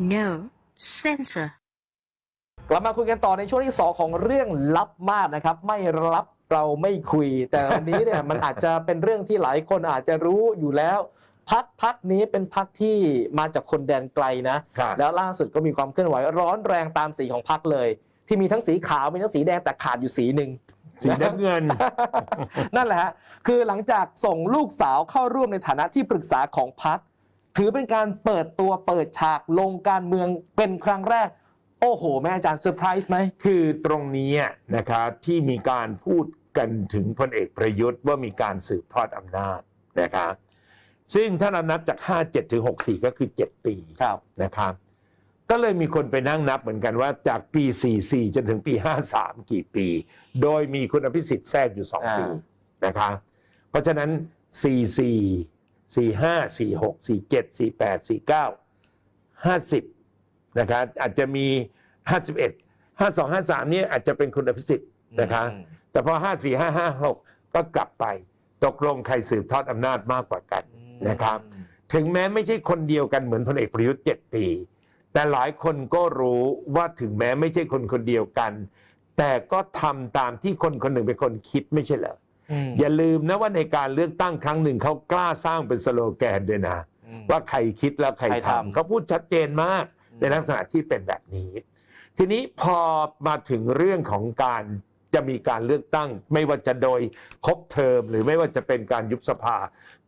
No censor. กลับมาคุยกันต่อในช่วงที่ 2 ของเรื่องลับมากนะครับ ไม่รับเราไม่คุย แต่วันนี้เนี่ย มันอาจจะเป็นเรื่องที่หลายคนอาจจะรู้อยู่แล้ว พักพักนี้เป็นพักที่มาจากคนแดนไกลนะ ครับแล้วล่าสุดก็มีความเคลื่อนไหวร้อนแรงตามสีของพักเลย ที่มีทั้งสีขาวมีทั้งสีแดงแต่ขาดอยู่สีหนึ่ง สีน้ำเงิน นั่นแหละฮะคือหลังจากส่งลูกสาวเข้าร่วมในฐานะที่ปรึกษาของพัก ถือเป็นการเปิดตัวเปิดฉากลงการเมืองเป็นครั้งแรก โอ้โห แม่อาจารย์เซอร์ไพรส์ไหม คือตรงนี้นะครับที่มีการพูดกันถึงพลเอกประยุทธ์ว่ามีการสืบทอดอำนาจนะครับซึ่งถ้าเรานับจาก 57 ถึง 64 ก็คือ 7 ปีครับนะครับก็เลยมีคนไปนั่งนับเหมือนกันว่าจากปี 44 จนถึงปี 53 กี่ปี โดยมีคุณอภิสิทธิ์แทรกอยู่ 2 ปีอ่านะครับเพราะฉะนั้น 44 45 46 47 48 49 50นะครับอาจจะมี 51 52 53เนี่ยอาจจะเป็นคุณอภิสิทธิ์นะครับอืมแต่พอ 54 5 5 6 ก็กลับไป ตกลงใครสืบทอดอำนาจมากกว่ากันนะครับ ถึงแม้ไม่ใช่คนเดียวกันเหมือนพลเอกประยุทธ์ 7 ปี แต่หลายคนก็รู้ว่าถึงแม้ไม่ใช่คนคนเดียวกัน แต่ก็ทำตามที่คนคนหนึ่งเป็นคนคิดไม่ใช่เหรอ อืมอย่าลืมนะว่าในการเลือกตั้งครั้งหนึ่งเขากล้าสร้างเป็นสโลแกนด้วยนะอืมว่าใครคิดแล้วใครใครทำทำเขาพูดชัดเจนมากอืมในลักษณะที่เป็นแบบนี้ ทีนี้พอมาถึงเรื่องของการจะมีการเลือกตั้ง ไม่ว่าจะโดยครบเทอม หรือไม่ว่าจะเป็นการยุบสภา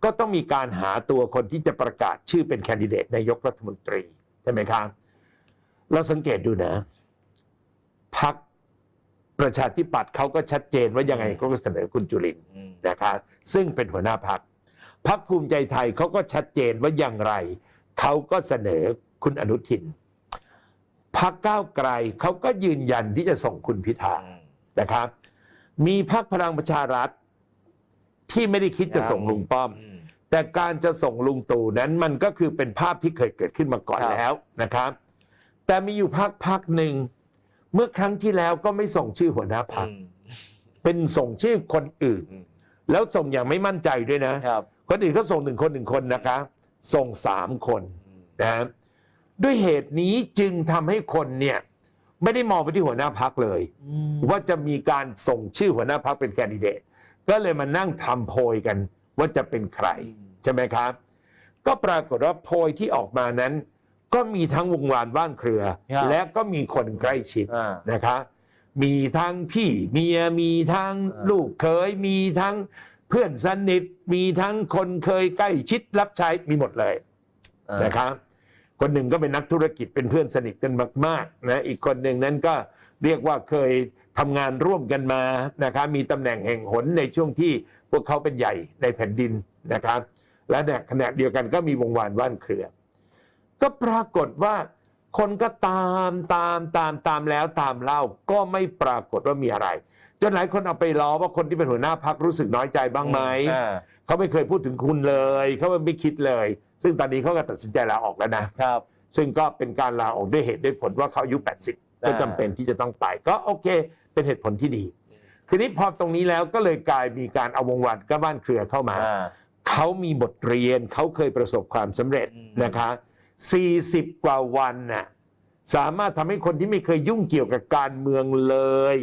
ก็ต้องมีการหาตัวคนที่จะประกาศชื่อเป็นแคนดิเดตนายกรัฐมนตรีใช่ไหมครับเราสังเกตดูนะพัก ประชาธิปัตย์เขาก็ชัดเจนว่ายังไงเขาก็เสนอคุณจุลินทร์อืมนะครับซึ่งเป็นหัวหน้าพักพักภูมิใจไทยเขาก็ชัดเจนว่าอย่างไรเขาก็เสนอคุณอนุทินพักก้าวไกลเขาก็ยืนยันที่จะส่งคุณพิธานะครับ มีพักพลังประชารัฐที่ไม่ได้คิดจะส่งลุงป้อมอืมแต่การจะส่งลุงตู่นั้นมันก็คือเป็นภาพที่เคยเกิดขึ้นมาก่อนครับแล้วนะครับ แต่มีอยู่พักพักหนึ่ง เมื่อครั้งที่แล้วก็ไม่ส่งชื่อหัวหน้าพักอืมเป็นส่งชื่อคนอื่นอืมแล้วส่งอย่างไม่มั่นใจด้วยนะครับคนอื่นก็ส่งหนึ่งคนหนึ่งคนนะคะ ส่งสามคนนะด้วยเหตุนี้จึงทำให้คนเนี่ยไม่ได้มองไปที่หัวหน้าพักเลยอืมว่าจะมีการส่งชื่อหัวหน้าพักเป็นแคนดิเดต ก็เลยมานั่งทำโพยกันว่าจะเป็นใคร ใช่ไหมครับ ก็ปรากฏว่าโพยที่ออกมานั้น ก็มีทั้งวงวานว่านเครือ ครับและก็มีคนใกล้ชิดอ่านะครับมีทั้งพี่เมียมีทั้งอ่า ลูกเคยมีทั้งเพื่อนสนิทมีทั้งคนเคยใกล้ชิดรับใช้มีหมดเลยอ่านะครับคนหนึ่งก็เป็นนักธุรกิจเป็นเพื่อนสนิทกันมากๆนะอีกคนหนึ่งนั้นก็เรียกว่าเคยทำงานร่วมกันมานะครับมีตำแหน่งแห่งหนในช่วงที่พวกเขาเป็นใหญ่ในแผ่นดินนะครับ และในขณะเดียวกันก็มีวงวานว่านเครือ ก็ปรากฏว่าคนก็ตามตามตามตามแล้วตามเล่าก็ไม่ปรากฏว่ามีอะไร จนหลายคนเอาไปล้อว่าคนที่เป็นหัวหน้าพักรู้สึกน้อยใจบ้างไหมอ่าเขาไม่เคยพูดถึงคุณเลยเขาไม่คิดเลย ซึ่งตอนนี้เขาก็ตัดสินใจลาออกแล้วนะครับ ซึ่งก็เป็นการลาออกด้วยเหตุด้วยผลว่าเขาอายุ 80 ก็จำเป็นที่จะต้องไป ก็โอเค เป็นเหตุผลที่ดี ทีนี้พอตรงนี้แล้วก็เลยกลายมีการเอาวงวันก็บ้านเครือเข้ามาอ่าเขามีบทเรียนเขาเคยประสบความสำเร็จอืมนะคะ 40 กว่าวันน่ะสามารถทำให้คนที่ไม่เคยยุ่งเกี่ยวกับการเมืองเลย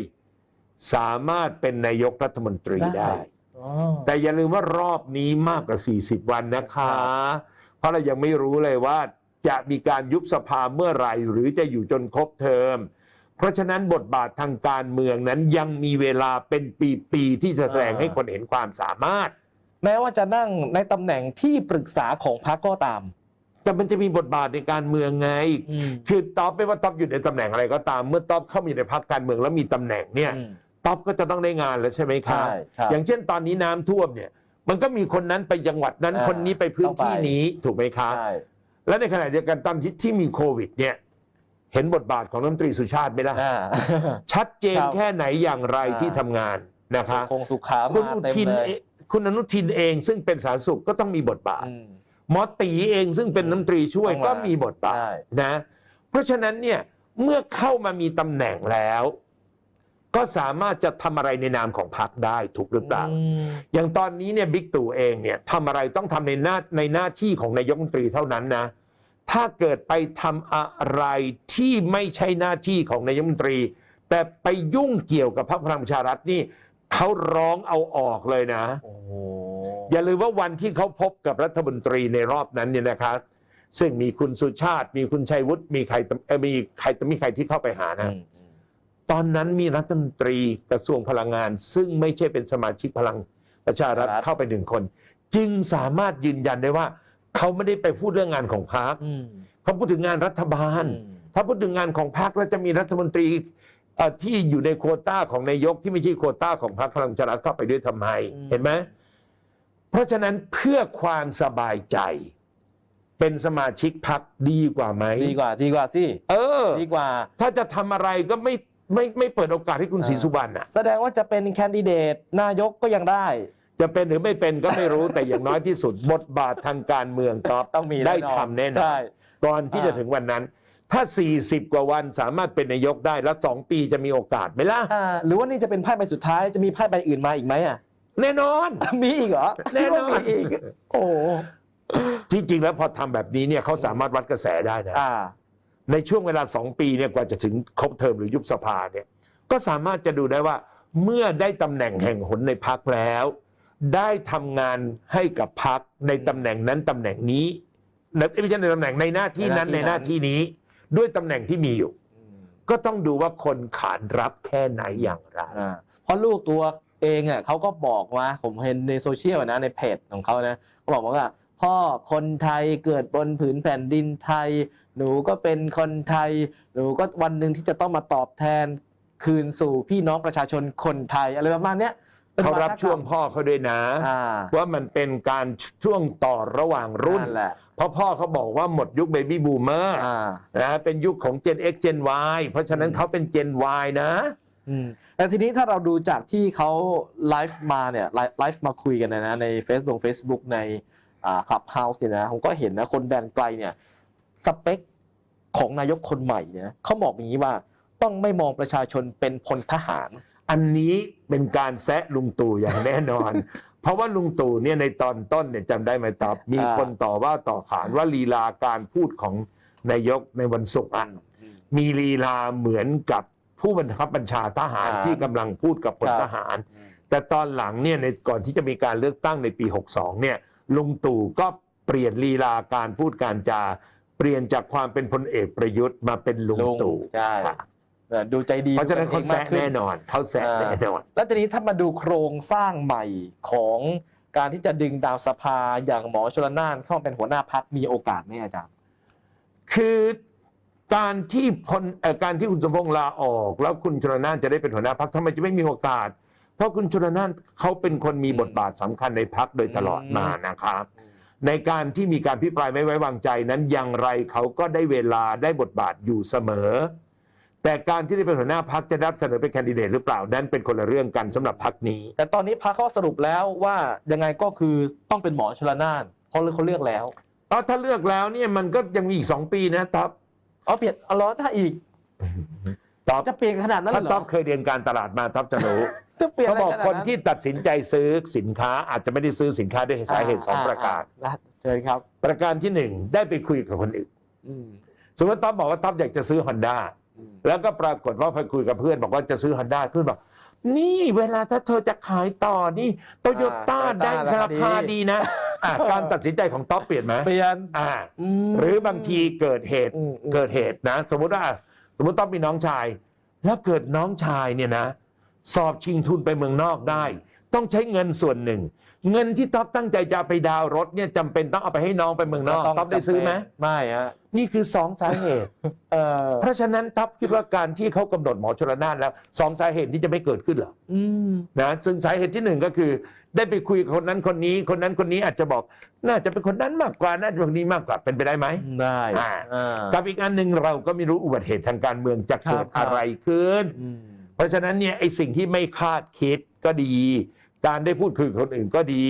สามารถเป็นนายกรัฐมนตรีได้อ๋อแต่อย่าลืมว่ารอบนี้มากกว่า 40 วันนะคะครับเพราะเรายังไม่รู้เลยว่าจะมีการยุบสภาเมื่อไหร่หรือจะอยู่จนครบเทอม เพราะฉะนั้นบทบาททางการเมืองนั้นยังมีเวลาเป็นปีๆที่จะแสดงให้คนเห็นความสามารถ แม้ว่าจะนั่งในตำแหน่งที่ปรึกษาของพรรคก็ตาม แต่มันจะมีบทบาทในการเมืองไงอืมคือท็อปไม่ว่าท็อปอยู่ในตำแหน่งอะไรก็ตามเมื่อท็อปเข้ามาอยู่ในพรรคการเมืองแล้วมีตำแหน่งเนี่ยอืมท็อปก็จะต้องได้งานแล้วใช่ไหมครับใช่ครับอย่างเช่นตอนนี้น้ำท่วมเนี่ย มันก็มีคนนั้นไปจังหวัดนั้นอ่าคนนี้ไปพื้นที่ต้องไปนี้ถูกไหมครับใช่และในขณะเดียวกันตอนที่ที่มีโควิด เนี่ย เห็นบทบาทของรัฐมนตรีสุชาติไหมล่ะอ่าชัดเจนครับแค่ไหนอย่างไรอ่าที่ทำงานนะคะคงสุขาคุณมาอุเต็มทินเลยเองคุณอนุทินเองซึ่งเป็นสาธารณสุขก็ต้องมีบทบาทอืม หมอตีเองซึ่งเป็นน้ำตรีช่วยต้องมาก็มีบทบาทใช่นะ เพราะฉะนั้นเนี่ยเมื่อเข้ามามีตำแหน่งแล้ว ก็สามารถจะทำอะไรในนามของพรรคได้ถูกหรือเปล่าอืมอย่างตอนนี้เนี่ยบิ๊กตู่เองเนี่ยทำอะไรต้องทำในหน้าในหน้าที่ของนายกรัฐมนตรีเท่านั้นนะ ถ้าเกิดไปทำอะไรที่ไม่ใช่หน้าที่ของนายกรัฐมนตรี แต่ไปยุ่งเกี่ยวกับพรรคพลังประชารัฐนี่เขาร้องเอาออกเลยนะโอ้โหอย่าลืมว่าวันที่เขาพบกับรัฐมนตรีในรอบนั้นเนี่ยนะครับซึ่งมีคุณสุชาติ มีคุณชัยวุฒิมีใครตเอ่อมีใครมีใครที่เข้าไปหานะ ตอนนั้นมีรัฐมนตรีกระทรวงพลังงาน ซึ่งไม่ใช่เป็นสมาชิกพลังประชารัฐครับเข้าไปหนึ่งคน จึงสามารถยืนยันได้ว่า เขาไม่ได้ไปพูดเรื่องงานของพรรคอืมเขาพูดถึงงานรัฐบาลอืมถ้าพูดถึงงานของพรรคแล้วจะมีรัฐมนตรีเอ่อที่อยู่ในโควต้าของนายกที่ไม่ใช่โควต้าของพรรคพลังประชารัฐเข้าไปด้วยทำไม เห็นไหม เพราะฉะนั้นเพื่อความสบายใจ เป็นสมาชิกพรรคดีกว่าไหมดีกว่าดีกว่าสิเออ ดีกว่า ถ้าจะทำอะไรก็ไม่ไม่ไม่เปิดโอกาสให้คุณอ่าศรีสุวรรณอะ แสดงว่าจะเป็นแคนดิเดตนายกก็ยังได้ จะเป็นหรือไม่เป็นก็ไม่รู้ แต่อย่างน้อยที่สุดบทบาททางการเมืองตอบต้องมีได้แน่นอนทำแน่นอใช่ นก่อนที่อ่าจะถึงวันนั้น ถ้า 40 กว่าวันสามารถเป็นนายกได้แล้วสองปีจะมีโอกาสไหมล่ะ อ่าหรือว่านี่จะเป็นไพ่ใบสุดท้ายจะมีไพ่ใบอื่นมาอีกไหมอะ แน่นอน มีอีกเหรอแน่นอน คิดว่ามีอีก โอ้โหจริงๆแล้วพอทำแบบนี้เนี่ยเขาสามารถวัดกระแสได้นะ อ่า ในช่วงเวลาสองปีเนี่ยกว่าจะถึงครบเทอมหรือยุบสภาเนี่ยก็สามารถจะดูได้ว่า เมื่อได้ตำแหน่งแห่งหนในพักแล้ว ได้ทำงานให้กับพักในตำแหน่งนั้นตำแหน่งนี้ไม่ใช่ในตำแหน่งในหน้าที่นั้นในในหหน้าน้าที่ ที่นั้นนี้ ด้วยตำแหน่งที่มีอยู่ ก็ต้องดูว่าคนขานรับแค่ไหนอย่างไร อ่าเพราะลูกตัว เองอะเขาก็บอกว่าผมเห็นในโซเชียลนะในเพจของเขานะเขาบอกว่าพ่อคนไทยเกิดบนผืนแผ่นดินไทย หนูก็เป็นคนไทย หนูก็วันหนึ่งที่จะต้องมาตอบแทนคืนสู่พี่น้องประชาชนคนไทยอะไรประมาณเนี้ยป็นเขารับวทกมช่วงพ่อเขาด้วยนะอ่าว่ามันเป็นการช่วงต่อระหว่างรุ่นนั่นแหละเพราะพ่อเขาบอกว่าหมดยุคเบบี้บูมเมอร์อ่านะเป็นยุคของ Gen X Gen Y เพราะฉะนั้นอืมเขาเป็น Gen Y นะอืม แต่ทีนี้ถ้าเราดูจากที่เขาไลฟ์มาเนี่ยไลฟ์ไลฟ์มาคุยกันนะนะใน Facebook Facebook ในคลับเฮาส์เนี่ยนะผมก็เห็นนะคนแดนไกลเนี่ยสเปคของนายกคนใหม่เนี่ยเขาบอกอย่างนี้ว่าต้องไม่มองประชาชนเป็นพลทหาร อันนี้เป็นการแซะลุงตู่อย่างแน่นอน เพราะว่าลุงตู่เนี่ยในตอนต้นเนี่ยจำได้ไหมตอบมีอ่าคนต่อว่าต่อขานว่าลีลาการพูดของนายกในวันศุกร์อะมีลีลาเหมือนกับ ผู้บัญคับบัญชาทหารอ่าที่กำลังพูดกับพลครับทหาร แต่ตอนหลังเนี่ยในก่อนที่จะมีการเลือกตั้งในปี 62 เนี่ยลุงตู่ก็เปลี่ยนลีลาการพูดการจา เปลี่ยนจากความเป็นพลเอกประยุทธ์มาเป็นลุงตู่ใช่ ค่ะเออดูใจดีเพราะฉะนั้นเขาดูแซะกังมกขึ้แน่นอนเขาแซะแน่นอน แล้วทีนี้ถ้ามาดูโครงสร้างใหม่ของการที่จะดึงดาวสภาอย่างหมอชลนานเข้ามาเป็นหัวหน้าพักมีโอกาสไหมอาจารย์ คือ การที่พลเอ่อการที่คุณสมพงษ์ลาออก แล้วคุณชลนานจะได้เป็นหัวหน้าพักทำไมจะไม่มีโอกาส เพราะคุณชลนานเขาเป็นคนมีอืมบทบาทสำคัญในพักโดยตลอดอืมมานะครับ ในการที่มีการพิปรายไม่ไว้วางใจนั้นอย่างไรเขาก็ได้เวลาได้บทบาทอยู่เสมอ แต่การที่ได้เป็นหัวหน้าพักจะรับเสนอเป็นแคนดิเดตหรือเปล่านั้นเป็นคนละเรื่องกันสำหรับพักนี้ แต่ตอนนี้พักเขาสรุปแล้วว่ายังไงก็คือต้องเป็นหมอชลนานเพราะเขาเลือกแล้วเพราะถ้าเลือกแล้วเนี่ยมันก็ยังมีอีกสองปีนะท็อป เอาเปลี่ยนเอาล้อถ้าอีกท็อปจะเปลี่ยนขนาดนั้นเลถ้ายเหรท็ออปเคยเรียนการตลาดมาท็อปจะรู้จะเปลี่ยนเขาอะไรบอกขนาดคนที่ตัดสินใจซื้อสินค้าอาจจะไม่ได้ซื้อสินค้าด้วยสาเหตุสองประการ อ่อ่เชิญครับ ประการที่หนึ่งได้ไปคุยกับคนอื่น อืมสมมติท็อปบอกว่าท็อปอยากจะซื้อฮอนด้าอืมแล้วก็ปรากฏว่าไปคุยกับเพื่อนบอกว่าจะซื้อฮอนด้าเพื่อนบอก นี่เวลาถ้าเธอจะขายต่อนี่โตโยต้า Toyota ได้ราคาดีนะ อะการตัดสินใจของท็อปเปลี่ยนไหมเปลี่ยน อ่ามหรือบางทีเกิดเหตุอืมอืม เกิดเหตุนะ สมมุติว่า สมมติต้องมีน้องชาย แล้วเกิดน้องชายเนี่ยนะ สอบชิงทุนไปเมืองนอกได้ ต้องใช้เงินส่วนหนึ่ง เงินที่ท็อปตั้งใจจะไปดาวน์รถเนี่ยจำเป็นต้องเอาไปให้น้องไปเมืองนอกท็อปได้ซื้อไหมไม่ฮะ นี่คือสองสาเหตุ เออเพราะฉะนั้นท็อปคิดว่าการที่เขากำหนดหมอชลนานแล้วสองสาเหตุที่จะไม่เกิดขึ้นเหรออืม นะซึ่งสาเหตุที่หนึ่งก็คือ ได้ไปคุยกับคนนั้นคนนี้ คนนั้นคนนี้อาจจะบอก น่าจะเป็นคนนั้นมากกว่าน่าจะเป็นคนนี้มากกว่าเป็นไปได้ไหม ได้อ่า อ่า กับอีกอันหนึ่งเราก็ไม่รู้อุบัติเหตุทางการเมืองจะเกิดครับ อะไรขึ้น อืม เพราะฉะนั้นเนี่ยไอ้สิ่งที่ไม่คาดคิดก็ดี การได้พูดคุยกับคนอื่นก็ดี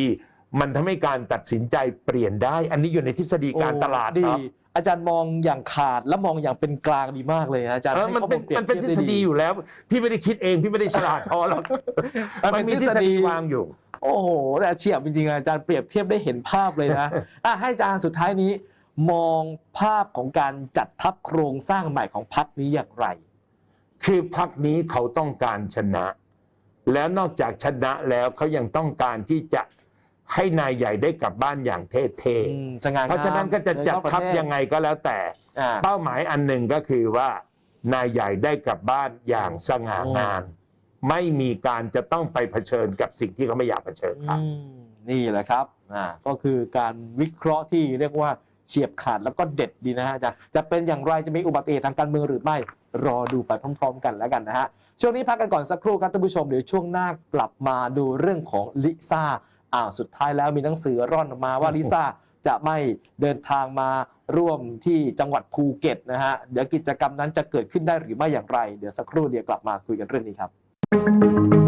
มันทำให้การตัดสินใจเปลี่ยนได้ อันนี้อยู่ในทฤษฎีการตลาดดี ครับอาจารย์มองอย่างขาดและมองอย่างเป็นกลางดีมากเลยนะอาจารย์เออให้มันข้อเป็นลปรียบมันเป็นททีฤยบษไฎีอยู่แล้ว พี่ไม่ได้คิดเองพี่ไม่ได้ฉลาดพอหรอกมันเป็นมันมีทฤษทฤษฎีฎีวางอยู่ โอ้โหแต่เฉียบจริงๆอาจารย์เปรียบเทียบได้เห็นภาพเลยนะ อะให้อาจารย์สุดท้ายนี้ มองภาพของการจัดทัพโครงสร้างใหม่ของพรรคนี้อย่างไร คือพักนี้เขาต้องการชนะ แล้วนอกจากชนะแล้วเขายังต้องการที่จะ ให้นายใหญ่ได้กลับบ้านอย่างเท่อืมสง่างามๆเพราะฉะนั้นก็จะจัดทัพยังไงก็แล้วแต่ อ่า เป้าหมายอันหนึ่งก็คือว่านายใหญ่ได้กลับบ้านอย่างสง่างามไม่มีการจะต้องไปเผชิญกับสิ่งที่เขาไม่อยากเผชิญครับ อืมนี่แหละครับอ่าก็คือการวิเคราะห์ที่เรียกว่าเฉียบขาดแล้วก็เด็ดดีนะฮะอาจารย์จะเป็นอย่างไรจะมีอุบัติเหตุทางการเมืองหรือไม่ รอดูไปพร้อม ๆ กันแล้วกันนะฮะช่วงนี้พักกันก่อนสักครู่ครับท่านผู้ชมเดี๋ยวช่วงหน้ากลับมาดูเรื่องของลิซ่า อ่าวสุดท้ายแล้วมีหนังสือร่อนออกมาว่าลิซ่าจะไม่เดินทางมาร่วมที่จังหวัดภูเก็ตนะฮะ เดี๋ยวกิจกรรมนั้นจะเกิดขึ้นได้หรือไม่อย่างไร เดี๋ยวสักครู่เดียวกลับมาคุยกันเรื่องนี้ครับ